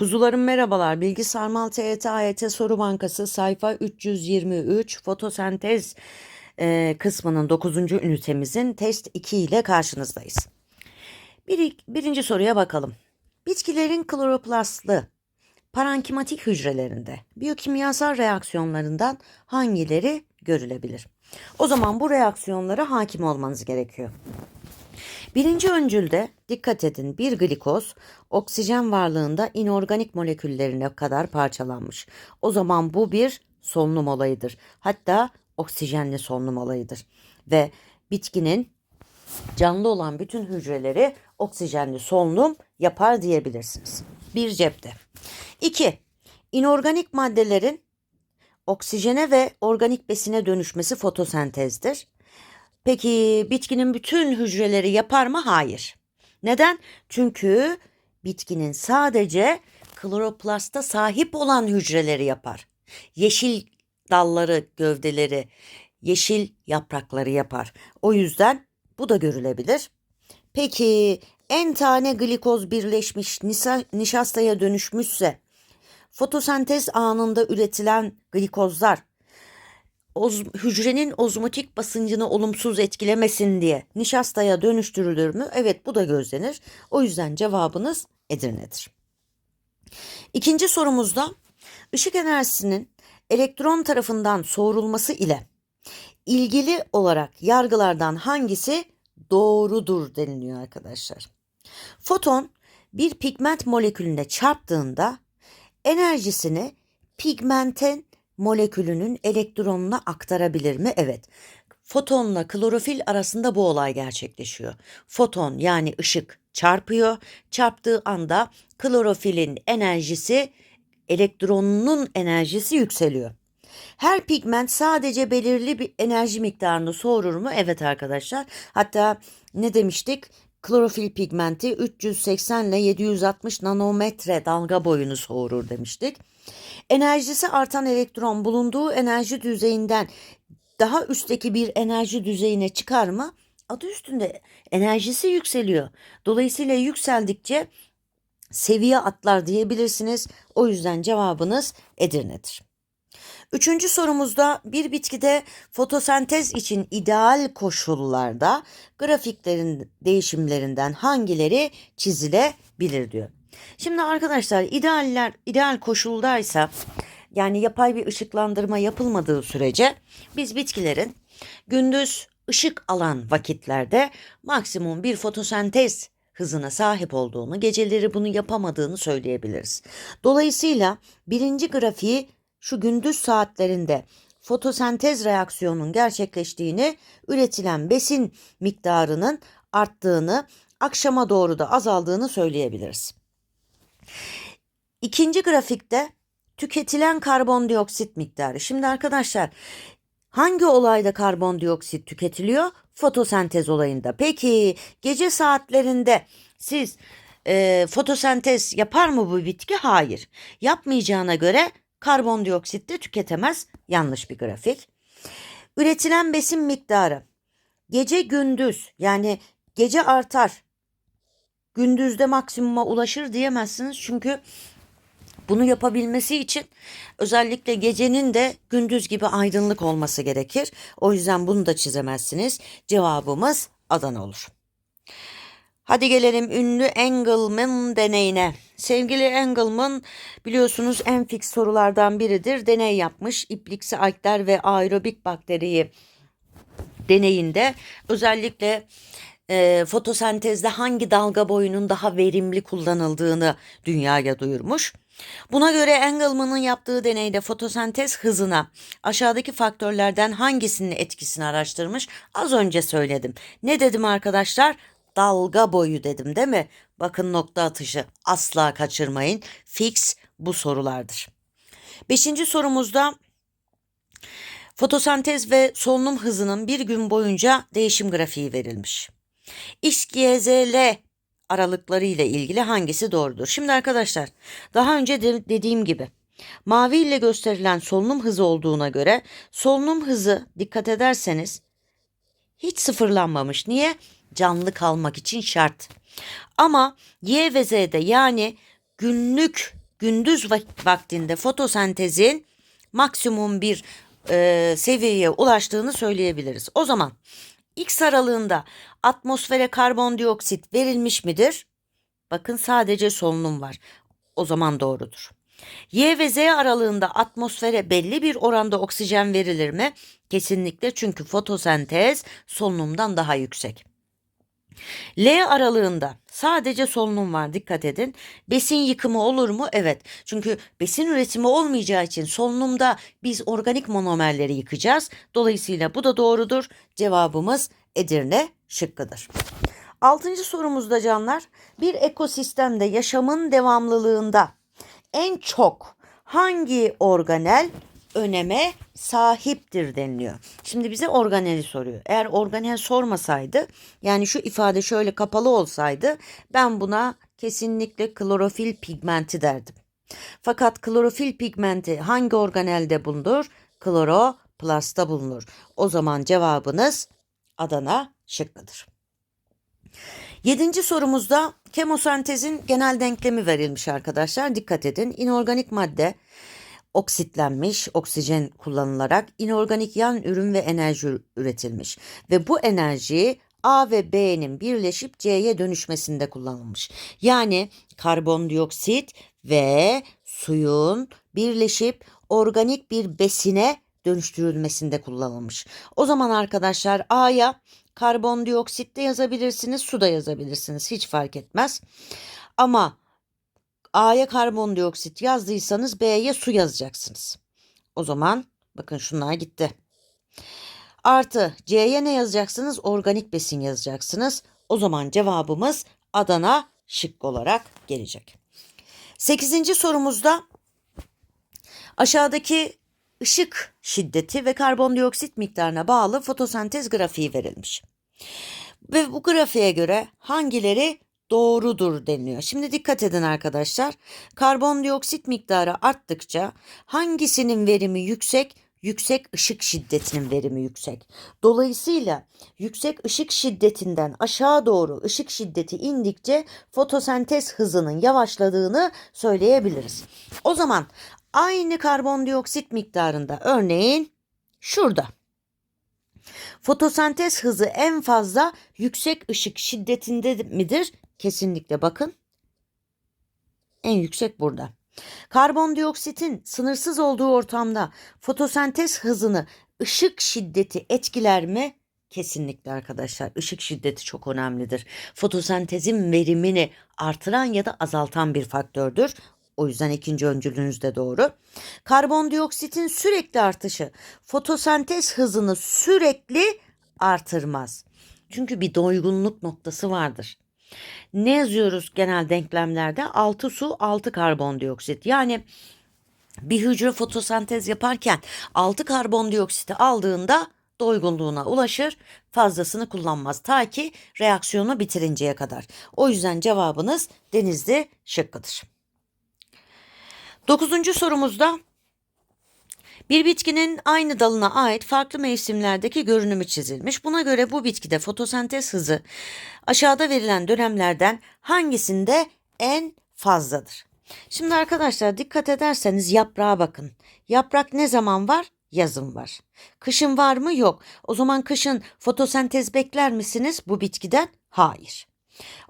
Kuzularım merhabalar. Bilgi Sarmal TYT AYT Soru Bankası sayfa 323 fotosentez e, kısmının 9. ünitemizin test 2 ile karşınızdayız. Bir, birinci soruya bakalım. Bitkilerin kloroplastlı parenkimatik hücrelerinde biyokimyasal reaksiyonlarından hangileri görülebilir? O zaman bu reaksiyonlara hakim olmanız gerekiyor. Birinci öncülde dikkat edin bir glikoz oksijen varlığında inorganik moleküllerine kadar parçalanmış. O zaman bu bir solunum olayıdır. Hatta oksijenli solunum olayıdır. Ve bitkinin canlı olan bütün hücreleri oksijenli solunum yapar diyebilirsiniz. Bir cepte. İki, inorganik maddelerin oksijene ve organik besine dönüşmesi fotosentezdir. Peki bitkinin bütün hücreleri yapar mı? Hayır. Neden? Çünkü bitkinin sadece kloroplasta sahip olan hücreleri yapar. Yeşil dalları, gövdeleri, yeşil yaprakları yapar. O yüzden bu da görülebilir. Peki en tane glikoz birleşmiş nişastaya dönüşmüşse fotosentez anında üretilen glikozlar oz, hücrenin ozmotik basıncını olumsuz etkilemesin diye nişastaya dönüştürülür mü? Evet bu da gözlenir. O yüzden cevabınız Edirne'dir. İkinci sorumuzda ışık enerjisinin elektron tarafından soğurulması ile ilgili olarak yargılardan hangisi doğrudur deniliyor arkadaşlar. Foton bir pigment molekülüne çarptığında enerjisini pigmentin molekülünün elektronuna aktarabilir mi? Evet. Fotonla klorofil arasında bu olay gerçekleşiyor. Foton yani ışık çarpıyor. Çarptığı anda klorofilin enerjisi elektronunun enerjisi yükseliyor. Her pigment sadece belirli bir enerji miktarını soğurur mu? Evet arkadaşlar. Hatta ne demiştik? Klorofil pigmenti 380 ile 760 nanometre dalga boyunu soğurur demiştik. Enerjisi artan elektron bulunduğu enerji düzeyinden daha üstteki bir enerji düzeyine çıkar mı? Adı üstünde enerjisi yükseliyor. Dolayısıyla yükseldikçe seviye atlar diyebilirsiniz. O yüzden cevabınız Edirne'dir. Üçüncü sorumuzda bir bitkide fotosentez için ideal koşullarda grafiklerin değişimlerinden hangileri çizilebilir diyor. Şimdi arkadaşlar idealler ideal koşuldaysa yani yapay bir ışıklandırma yapılmadığı sürece biz bitkilerin gündüz ışık alan vakitlerde maksimum bir fotosentez hızına sahip olduğunu, geceleri bunu yapamadığını söyleyebiliriz. Dolayısıyla birinci grafiği şu gündüz saatlerinde fotosentez reaksiyonunun gerçekleştiğini, üretilen besin miktarının arttığını, akşama doğru da azaldığını söyleyebiliriz. İkinci grafikte tüketilen karbondioksit miktarı. Şimdi arkadaşlar hangi olayda karbondioksit tüketiliyor? Fotosentez olayında. Peki gece saatlerinde siz e, fotosentez yapar mı bu bitki? Hayır. Yapmayacağına göre karbondioksit de tüketemez. Yanlış bir grafik. Üretilen besin miktarı gece gündüz yani gece artar gündüzde maksimuma ulaşır diyemezsiniz. Çünkü bunu yapabilmesi için özellikle gecenin de gündüz gibi aydınlık olması gerekir. O yüzden bunu da çizemezsiniz. Cevabımız Adana olur. Hadi gelelim ünlü Engelman deneyine. Sevgili Engelman biliyorsunuz en fix sorulardan biridir. Deney yapmış. İpliksi alkler ve aerobik bakteriyi deneyinde özellikle e, fotosentezde hangi dalga boyunun daha verimli kullanıldığını dünyaya duyurmuş. Buna göre Engelman'ın yaptığı deneyde fotosentez hızına aşağıdaki faktörlerden hangisinin etkisini araştırmış? Az önce söyledim. Ne dedim arkadaşlar? Dalga boyu dedim değil mi? Bakın nokta atışı asla kaçırmayın. Fix bu sorulardır. Beşinci sorumuzda fotosentez ve solunum hızının bir gün boyunca değişim grafiği verilmiş. L aralıkları ile ilgili hangisi doğrudur? Şimdi arkadaşlar daha önce de dediğim gibi mavi ile gösterilen solunum hızı olduğuna göre solunum hızı dikkat ederseniz hiç sıfırlanmamış. Niye? Canlı kalmak için şart. Ama Y ve Z'de yani günlük gündüz vak- vaktinde fotosentezin maksimum bir e, seviyeye ulaştığını söyleyebiliriz. O zaman X aralığında atmosfere karbondioksit verilmiş midir? Bakın sadece solunum var. O zaman doğrudur. Y ve Z aralığında atmosfere belli bir oranda oksijen verilir mi? Kesinlikle çünkü fotosentez solunumdan daha yüksek. L aralığında sadece solunum var dikkat edin. Besin yıkımı olur mu? Evet. Çünkü besin üretimi olmayacağı için solunumda biz organik monomerleri yıkacağız. Dolayısıyla bu da doğrudur. Cevabımız Edirne şıkkıdır. Altıncı sorumuzda canlar bir ekosistemde yaşamın devamlılığında en çok hangi organel öneme sahiptir deniliyor. Şimdi bize organeli soruyor. Eğer organel sormasaydı yani şu ifade şöyle kapalı olsaydı ben buna kesinlikle klorofil pigmenti derdim. Fakat klorofil pigmenti hangi organelde bulunur? Kloroplastta bulunur. O zaman cevabınız Adana şıkkıdır. Yedinci sorumuzda kemosentezin genel denklemi verilmiş arkadaşlar. Dikkat edin. İnorganik madde oksitlenmiş, oksijen kullanılarak inorganik yan ürün ve enerji üretilmiş. Ve bu enerji A ve B'nin birleşip C'ye dönüşmesinde kullanılmış. Yani karbondioksit ve suyun birleşip organik bir besine dönüştürülmesinde kullanılmış. O zaman arkadaşlar A'ya karbondioksit de yazabilirsiniz, su da yazabilirsiniz. Hiç fark etmez. Ama A'ya karbondioksit yazdıysanız B'ye su yazacaksınız. O zaman bakın şunlar gitti. Artı C'ye ne yazacaksınız? Organik besin yazacaksınız. O zaman cevabımız Adana şık olarak gelecek. Sekizinci sorumuzda aşağıdaki ışık şiddeti ve karbondioksit miktarına bağlı fotosentez grafiği verilmiş. Ve bu grafiğe göre hangileri doğrudur deniliyor. Şimdi dikkat edin arkadaşlar. Karbondioksit miktarı arttıkça hangisinin verimi yüksek? Yüksek ışık şiddetinin verimi yüksek. Dolayısıyla yüksek ışık şiddetinden aşağı doğru ışık şiddeti indikçe fotosentez hızının yavaşladığını söyleyebiliriz. O zaman aynı karbondioksit miktarında örneğin şurada Fotosentez hızı en fazla yüksek ışık şiddetinde midir? Kesinlikle bakın. En yüksek burada. Karbondioksitin sınırsız olduğu ortamda fotosentez hızını ışık şiddeti etkiler mi? Kesinlikle arkadaşlar ışık şiddeti çok önemlidir. Fotosentezin verimini artıran ya da azaltan bir faktördür. O yüzden ikinci öncülünüz de doğru. Karbondioksitin sürekli artışı fotosentez hızını sürekli artırmaz. Çünkü bir doygunluk noktası vardır. Ne yazıyoruz genel denklemlerde? 6 su 6 karbondioksit. Yani bir hücre fotosentez yaparken 6 karbondioksiti aldığında doygunluğuna ulaşır, fazlasını kullanmaz ta ki reaksiyonu bitirinceye kadar. O yüzden cevabınız denizli şıkkıdır. Dokuzuncu sorumuzda bir bitkinin aynı dalına ait farklı mevsimlerdeki görünümü çizilmiş. Buna göre bu bitkide fotosentez hızı aşağıda verilen dönemlerden hangisinde en fazladır? Şimdi arkadaşlar dikkat ederseniz yaprağa bakın. Yaprak ne zaman var? Yazın var. Kışın var mı? Yok. O zaman kışın fotosentez bekler misiniz bu bitkiden? Hayır.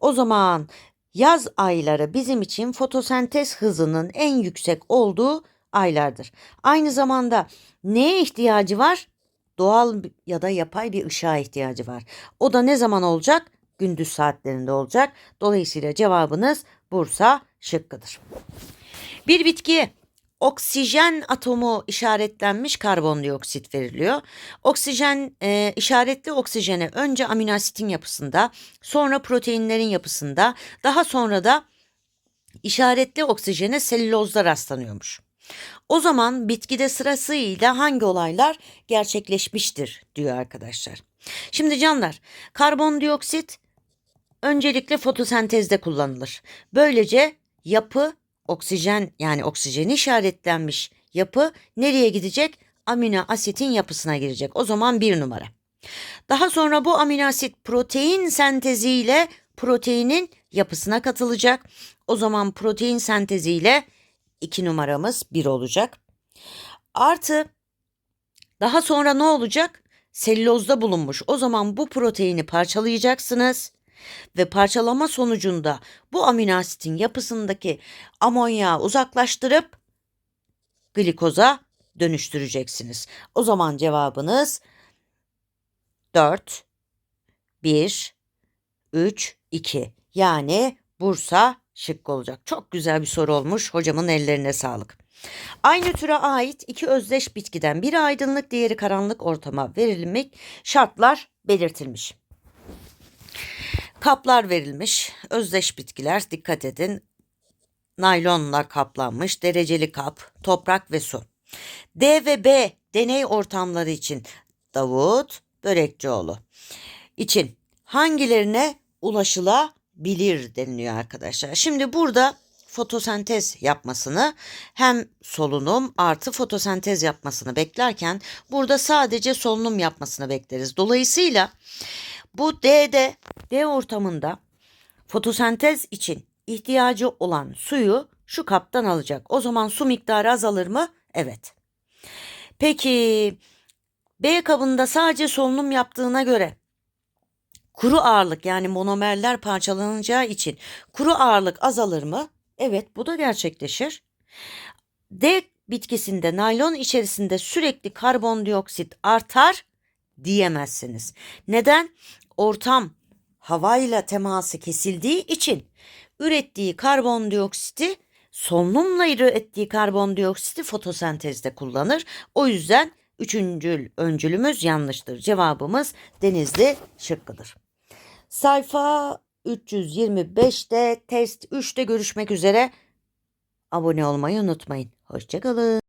O zaman Yaz ayları bizim için fotosentez hızının en yüksek olduğu aylardır. Aynı zamanda neye ihtiyacı var? Doğal ya da yapay bir ışığa ihtiyacı var. O da ne zaman olacak? Gündüz saatlerinde olacak. Dolayısıyla cevabınız Bursa şıkkıdır. Bir bitkiye oksijen atomu işaretlenmiş karbondioksit veriliyor. Oksijen e, işaretli oksijene önce aminoasitin yapısında, sonra proteinlerin yapısında, daha sonra da işaretli oksijene selülozda rastlanıyormuş. O zaman bitkide sırasıyla hangi olaylar gerçekleşmiştir diyor arkadaşlar. Şimdi canlar karbondioksit öncelikle fotosentezde kullanılır. Böylece yapı oksijen yani oksijeni işaretlenmiş yapı nereye gidecek? Amino asitin yapısına girecek. O zaman bir numara. Daha sonra bu amino asit protein senteziyle proteinin yapısına katılacak. O zaman protein senteziyle 2 numaramız 1 olacak. Artı daha sonra ne olacak? Selülozda bulunmuş. O zaman bu proteini parçalayacaksınız ve parçalama sonucunda bu amino asitin yapısındaki amonyağı uzaklaştırıp glikoza dönüştüreceksiniz. O zaman cevabınız 4 1 3 2 yani Bursa şıkkı olacak. Çok güzel bir soru olmuş. Hocamın ellerine sağlık. Aynı türe ait iki özdeş bitkiden biri aydınlık diğeri karanlık ortama verilmek şartlar belirtilmiş. Kaplar verilmiş. Özdeş bitkiler dikkat edin. Naylonla kaplanmış dereceli kap, toprak ve su. D ve B deney ortamları için Davut Börekçioğlu için hangilerine ulaşılabilir deniliyor arkadaşlar. Şimdi burada fotosentez yapmasını hem solunum artı fotosentez yapmasını beklerken burada sadece solunum yapmasını bekleriz. Dolayısıyla bu D'de D ortamında fotosentez için ihtiyacı olan suyu şu kaptan alacak. O zaman su miktarı azalır mı? Evet. Peki B kabında sadece solunum yaptığına göre kuru ağırlık yani monomerler parçalanacağı için kuru ağırlık azalır mı? Evet bu da gerçekleşir. D bitkisinde naylon içerisinde sürekli karbondioksit artar diyemezsiniz. Neden? Ortam havayla teması kesildiği için ürettiği karbondioksiti solunumla ürettiği karbondioksiti fotosentezde kullanır. O yüzden üçüncül öncülümüz yanlıştır. Cevabımız denizli şıkkıdır. Sayfa 325'te test 3'te görüşmek üzere. Abone olmayı unutmayın. Hoşçakalın.